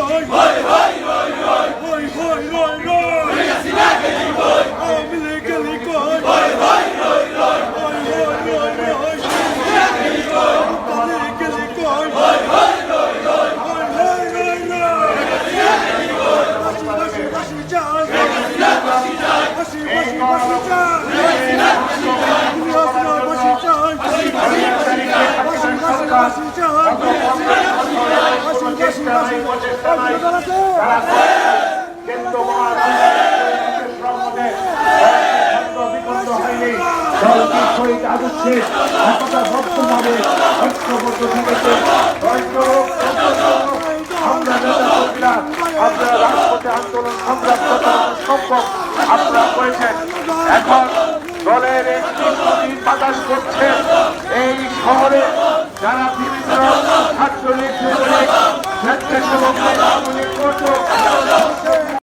Hoy hoy hoy hoy শহীদ আদর্শ একতা ভক্তভাবে ঐক্যবদ্ধ থেকেছে যাতে আন্দোলন সংগ্রাম সম্ভব আপনারা করেছেন। এখন দলের বাতাস করছে এই শহরে যারা বিভিন্ন ছাত্রলীগ স্বেচ্ছাসেবক আওয়ামী